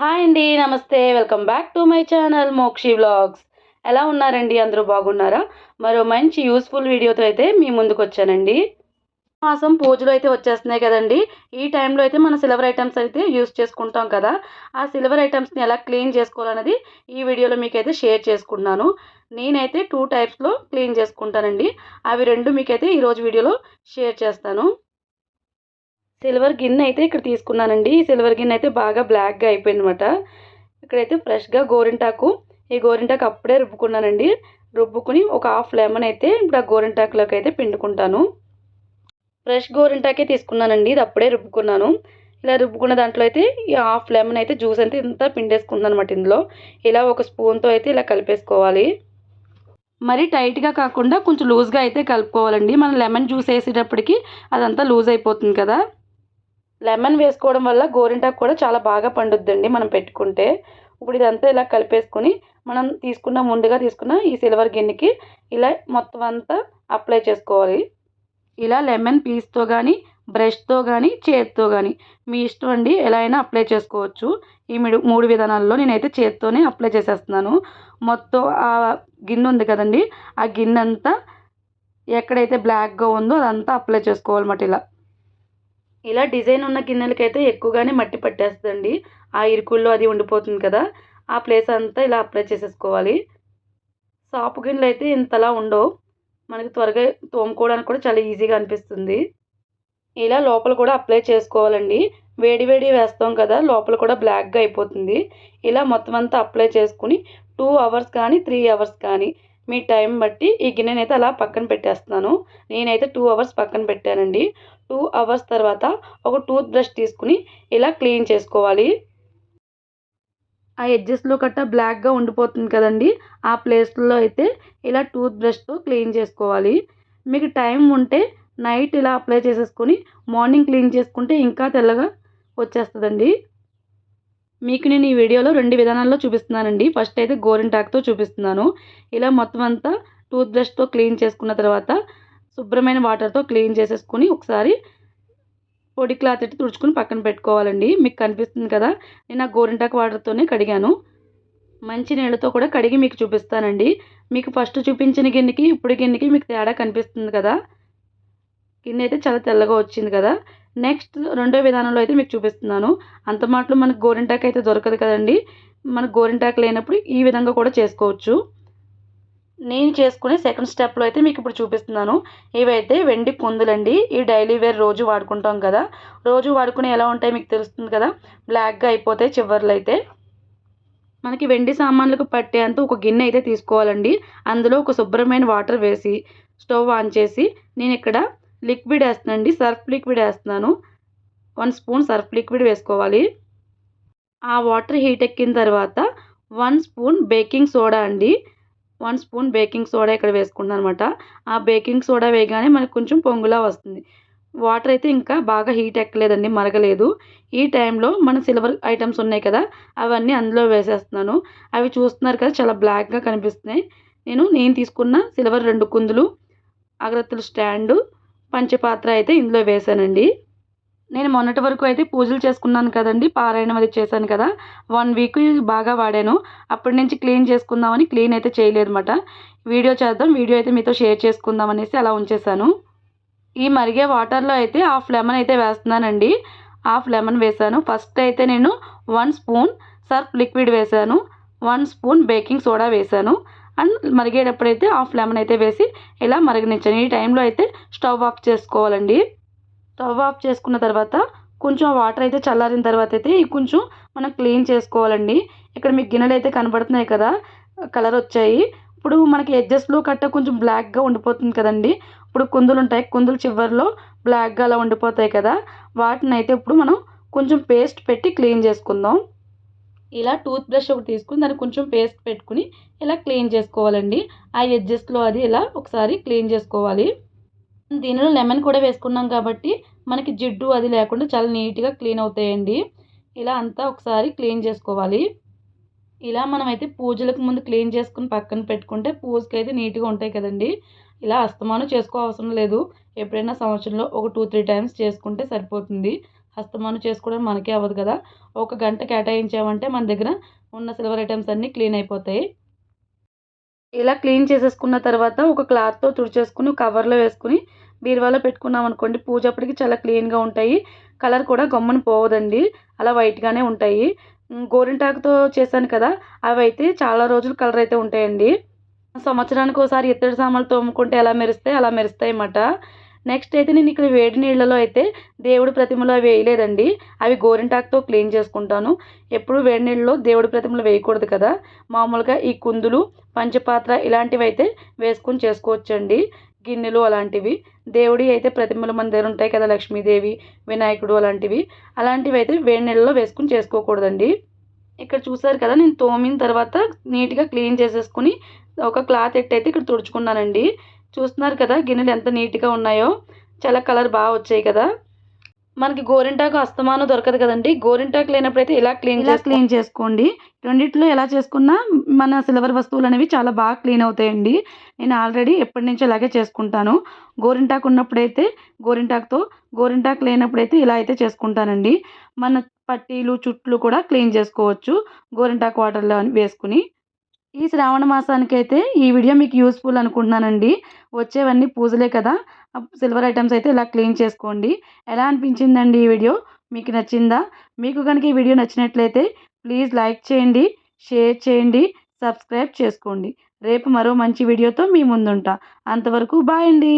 Hi అండి నమస్తే. Welcome back to my channel Mokshi vlogs. ఎలా ఉన్నారండి? అందరూ బాగున్నారా? మరో మంచి యూస్ఫుల్ వీడియోతో అయితే మీ ముందుకు వచ్చానండి. మాసం పూజలు అయితే వచ్చేస్తున్నాయి కదండి. ఈ టైంలో అయితే మన సిల్వర్ ఐటమ్స్ అయితే యూస్ చేసుకుంటాం కదా. ఆ సిల్వర్ ఐటమ్స్ని ఎలా క్లీన్ చేసుకోవాలనేది ఈ వీడియోలో మీకైతే షేర్ చేసుకున్నాను నేనైతే టూ టైప్స్లో క్లీన్ చేసుకుంటానండి. అవి రెండు మీకైతే ఈరోజు వీడియోలో షేర్ చేస్తాను. సిల్వర్ గిన్నె అయితే ఇక్కడ తీసుకున్నానండి. ఈ సిల్వర్ గిన్నె అయితే బాగా బ్లాక్గా అయిపోయింది అనమాట ఇక్కడైతే ఫ్రెష్గా గోరింటాకు ఈ గోరింటాకు అప్పుడే రుబ్బుకున్నానండి. రుబ్బుకుని ఒక హాఫ్ లెమన్ అయితే ఇప్పుడు ఆ గోరింటాకులోకి అయితే పిండుకుంటాను. ఫ్రెష్ గోరింటాకే తీసుకున్నానండి. ఇది అప్పుడే రుబ్బుకున్నాను. ఇలా రుబ్బుకున్న దాంట్లో అయితే ఈ హాఫ్ లెమన్ అయితే జ్యూస్ అయితే ఇంత పిండేసుకుందాను అనమాట ఇందులో. ఇలా ఒక స్పూన్తో అయితే ఇలా కలిపేసుకోవాలి. మరి టైట్గా కాకుండా కొంచెం లూజ్గా అయితే కలుపుకోవాలండి. మనం లెమన్ జ్యూస్ వేసేటప్పటికి అదంతా లూజ్ అయిపోతుంది కదా. లెమన్ వేసుకోవడం వల్ల గోరింటాకు కూడా చాలా బాగా పండుద్దండి మనం పెట్టుకుంటే. ఇప్పుడు ఇదంతా ఇలా కలిపేసుకొని మనం తీసుకున్న ముందుగా తీసుకున్న ఈ సిల్వర్ గిన్నెకి ఇలా మొత్తం అంతా అప్లై చేసుకోవాలి. ఇలా లెమన్ పీస్తో కానీ బ్రష్తో కానీ చేతితో కానీ మీ ఇష్టం అండి ఎలా అయినా అప్లై చేసుకోవచ్చు. ఈ మూడు విధానాల్లో నేనైతే చేతితోనే అప్లై చేసేస్తున్నాను. మొత్తం ఆ గిన్నె ఉంది కదండి ఆ గిన్నె అంతా ఎక్కడైతే బ్లాక్గా ఉందో అదంతా అప్లై చేసుకోవాలన్నమాట ఇలా. ఇలా డిజైన్ ఉన్న గిన్నెలకైతే ఎక్కువగానే మట్టి పట్టేస్తుందండి. ఆ ఇరుకుల్లో అది ఉండిపోతుంది కదా ఆ ప్లేస్ అంతా ఇలా అప్లై చేసేసుకోవాలి. సాపు గిన్నెలు అయితే ఇంతలా ఉండవు. మనకి త్వరగా తోముకోవడానికి కూడా చాలా ఈజీగా అనిపిస్తుంది. ఇలా లోపల కూడా అప్లై చేసుకోవాలండి. వేడి వేడి వేస్తాం కదా లోపల కూడా బ్లాక్గా అయిపోతుంది. ఇలా మొత్తం అంతా అప్లై చేసుకుని టూ అవర్స్ కానీ త్రీ అవర్స్ కానీ మీ టైం బట్టి ఈ గిన్నెని అయితే అలా పక్కన పెట్టేస్తున్నాను. నేనైతే టూ అవర్స్ పక్కన పెట్టానండి. టూ అవర్స్ తర్వాత ఒక టూత్ బ్రష్ తీసుకుని ఇలా క్లీన్ చేసుకోవాలి. ఆ ఎడ్జెస్లో కట్ట బ్లాక్గా ఉండిపోతుంది కదండి. ఆ ప్లేస్లో అయితే ఇలా టూత్ బ్రష్తో క్లీన్ చేసుకోవాలి. మీకు టైం ఉంటే నైట్ ఇలా అప్లై చేసేసుకొని మార్నింగ్ క్లీన్ చేసుకుంటే ఇంకా తెల్లగా వచ్చేస్తుందండి. మీకు నేను ఈ వీడియోలో రెండు విధానాల్లో చూపిస్తున్నానండి. ఫస్ట్ అయితే గోరింటాకుతో చూపిస్తున్నాను. ఇలా మొత్తం అంతా టూత్ బ్రష్తో క్లీన్ చేసుకున్న తర్వాత శుభ్రమైన వాటర్తో క్లీన్ చేసేసుకుని ఒకసారి పొడి క్లాత్ ఎట్టి తుడుచుకుని పక్కన పెట్టుకోవాలండి. మీకు కనిపిస్తుంది కదా నేను ఆ గోరింటాకు వాటర్తోనే కడిగాను. మంచి నీళ్ళతో కూడా కడిగి మీకు చూపిస్తానండి. మీకు ఫస్ట్ చూపించిన గిన్నెకి ఇప్పుడు గిన్నెకి మీకు తేడా కనిపిస్తుంది కదా. గిన్నె అయితే చాలా తెల్లగా వచ్చింది కదా. నెక్స్ట్ రెండో విధానంలో అయితే మీకు చూపిస్తున్నాను. అంత మాటలు మనకు గోరింటాకు అయితే దొరకదు కదండి. మనకు గోరింటాకు లేనప్పుడు ఈ విధంగా కూడా చేసుకోవచ్చు. నేను చేసుకునే సెకండ్ స్టెప్లో అయితే మీకు ఇప్పుడు చూపిస్తున్నాను. ఇవైతే వెండి కుందులండి ఈ డైలీ వేర్ రోజు వాడుకుంటాం కదా. రోజు వాడుకునే ఎలా ఉంటాయి మీకు తెలుస్తుంది కదా? బ్లాక్గా అయిపోతాయి చివర్లు అయితే. మనకి వెండి సామాన్లకు పట్టేంత ఒక గిన్నె అయితే తీసుకోవాలండి. అందులో ఒక శుభ్రమైన వాటర్ వేసి స్టవ్ ఆన్ చేసి నేను ఇక్కడ లిక్విడ్ వేస్తానండి సర్ఫ్ లిక్విడ్ వేస్తున్నాను. వన్ స్పూన్ సర్ఫ్ లిక్విడ్ వేసుకోవాలి. ఆ వాటర్ హీట్ ఎక్కిన తర్వాత వన్ స్పూన్ బేకింగ్ సోడా అండి. వన్ స్పూన్ బేకింగ్ సోడా ఇక్కడ వేసుకుంటాను అనమాట ఆ బేకింగ్ సోడా వేయగానే మనకు కొంచెం పొంగులా వస్తుంది. వాటర్ అయితే ఇంకా బాగా హీట్ ఎక్కలేదండి మరగలేదు. ఈ టైంలో మన సిల్వర్ ఐటమ్స్ ఉన్నాయి కదా అవన్నీ అందులో వేసేస్తున్నాను. అవి చూస్తున్నారు కదా చాలా బ్లాక్గా కనిపిస్తున్నాయి. నేను నేను తీసుకున్న సిల్వర్ రెండు కుందులు అగరత్తుల స్టాండు పంచపాత్ర అయితే ఇందులో వేసానండి నేను మొన్నటి వరకు అయితే పూజలు చేసుకున్నాను కదండి పారాయణం అది చేశాను కదా. వన్ వీక్ బాగా వాడాను. అప్పటి నుంచి క్లీన్ చేసుకుందామని క్లీన్ అయితే చేయలేదన్నమాట. వీడియో చేద్దాం వీడియో అయితే మీతో షేర్ చేసుకుందాం అనేసి అలా ఉంచేసాను ఈ మరిగే వాటర్లో అయితే హాఫ్ లెమన్ అయితే వేస్తున్నానండి. హాఫ్ లెమన్ వేసాను ఫస్ట్ అయితే నేను వన్ స్పూన్ సర్ఫ్ లిక్విడ్ వేసాను వన్ స్పూన్ బేకింగ్ సోడా వేసాను అండ్ మరిగేటప్పుడైతే హాఫ్ లెమన్ అయితే వేసి ఇలా మరగనించండి ఈ టైంలో అయితే స్టవ్ ఆఫ్ చేసుకోవాలండి. స్టవ్ ఆఫ్ చేసుకున్న తర్వాత కొంచెం వాటర్ అయితే చల్లారిన తర్వాత అయితే కొంచెం మనం క్లీన్ చేసుకోవాలండి. ఇక్కడ మీకు గిన్నెలు అయితే కనబడుతున్నాయి కదా కలర్ వచ్చాయి. ఇప్పుడు మనకి ఎడ్జస్ట్లో కట్ట కొంచెం బ్లాక్గా ఉండిపోతుంది కదండి. ఇప్పుడు కుందులు ఉంటాయి కుందులు చివరిలో బ్లాక్గా అలా ఉండిపోతాయి కదా. వాటిని అయితే ఇప్పుడు మనం కొంచెం పేస్ట్ పెట్టి క్లీన్ చేసుకుందాం. ఇలా టూత్ బ్రష్ ఒకటి తీసుకుని దానికి కొంచెం పేస్ట్ పెట్టుకుని ఇలా క్లీన్ చేసుకోవాలండి. ఆ ఎడ్జస్ట్లో అది ఇలా ఒకసారి క్లీన్ చేసుకోవాలి. దీనిలో లెమన్ కూడా వేసుకున్నాం కాబట్టి మనకి జిడ్డు అది లేకుండా చాలా నీట్గా క్లీన్ అవుతాయండి. ఇలా అంతా ఒకసారి క్లీన్ చేసుకోవాలి. ఇలా మనమైతే పూజలకు ముందు క్లీన్ చేసుకుని పక్కన పెట్టుకుంటే పూజకి అయితే నీట్గా ఉంటాయి కదండి. ఇలా అస్తమానం చేసుకో అవసరం లేదు. ఎప్పుడైనా సంవత్సరంలో ఒక టూ త్రీ టైమ్స్ చేసుకుంటే సరిపోతుంది. అస్తమాను చేసుకోవడం మనకే అవ్వదు కదా. ఒక గంట కేటాయించామంటే మన దగ్గర ఉన్న సిల్వర్ ఐటమ్స్ అన్నీ క్లీన్ అయిపోతాయి. ఇలా క్లీన్ చేసేసుకున్న తర్వాత ఒక క్లాత్తో తుడిచేసుకుని కవర్లో వేసుకుని బీరువాలో పెట్టుకున్నాం అనుకోండి పూజ అప్పటికి చాలా క్లీన్గా ఉంటాయి. కలర్ కూడా గమ్మున పోవదండి. అలా వైట్గానే ఉంటాయి. గోరింటాకుతో చేశాను కదా అవి అయితే చాలా రోజులు కలర్ అయితే ఉంటాయండి. సంవత్సరానికి ఒకసారి ఇత్తడి సామాన్లు తోముకుంటే ఎలా మెరిస్తే అలా మెరుస్తాయి అన్నమాట. నెక్స్ట్ అయితే నేను ఇక్కడ వేడి నీళ్ళలో అయితే దేవుడి ప్రతిమలు అవి వేయలేదండి. అవి గోరింటాకుతో క్లీన్ చేసుకుంటాను. ఎప్పుడు వేడి నీళ్ళలో దేవుడి ప్రతిమలు వేయకూడదు కదా. మామూలుగా ఈ కుందులు పంచపాత్ర ఇలాంటివి అయితే వేసుకొని చేసుకోవచ్చండి. గిన్నెలు అలాంటివి. దేవుడి అయితే ప్రతిమలు మన దగ్గర ఉంటాయి కదా లక్ష్మీదేవి వినాయకుడు అలాంటివి. అలాంటివి అయితే వేడి నీళ్ళలో వేసుకుని చేసుకోకూడదండి. ఇక్కడ చూసారు కదా నేను తోమిన తర్వాత నీట్గా క్లీన్ చేసేసుకుని ఒక క్లాత్ ఎట్టయితే ఇక్కడ తుడుచుకున్నానండి. చూస్తున్నారు కదా గిన్నెలు ఎంత నీట్గా ఉన్నాయో. చాలా కలర్ బాగా వచ్చాయి కదా. మనకి గోరింటాకు అస్తమానం దొరకదు కదండి. గోరింటాకు లేనప్పుడు అయితే ఇలా క్లీన్ ఇలా క్లీన్ చేసుకోండి. రెండిట్లో ఎలా చేసుకున్నా మన సిల్వర్ వస్తువులు అనేవి చాలా బాగా క్లీన్ అవుతాయండి. నేను ఆల్రెడీ ఎప్పటి నుంచో ఇలాగే చేసుకుంటాను. గోరింటాకు ఉన్నప్పుడైతే గోరింటాకుతో గోరింటాకు లేనప్పుడైతే ఇలా అయితే చేసుకుంటానండి. మన పట్టీలు చుట్లు కూడా క్లీన్ చేసుకోవచ్చు. గోరింటాకు వాటర్లో వేసుకుని ఈ శ్రావణ మాసానికి అయితే ఈ వీడియో మీకు యూస్ఫుల్ అనుకుంటున్నానండి. వచ్చేవన్నీ పూజలే కదా. సిల్వర్ ఐటమ్స్ అయితే ఇలా క్లీన్ చేసుకోండి. ఎలా అనిపించిందండి ఈ వీడియో? మీకు నచ్చిందా? మీకు కనుక ఈ వీడియో నచ్చినట్లయితే ప్లీజ్ లైక్ చేయండి షేర్ చేయండి సబ్స్క్రైబ్ చేసుకోండి. రేపు మరో మంచి వీడియోతో మీ ముందుంటా. అంతవరకు బాయ్ అండి.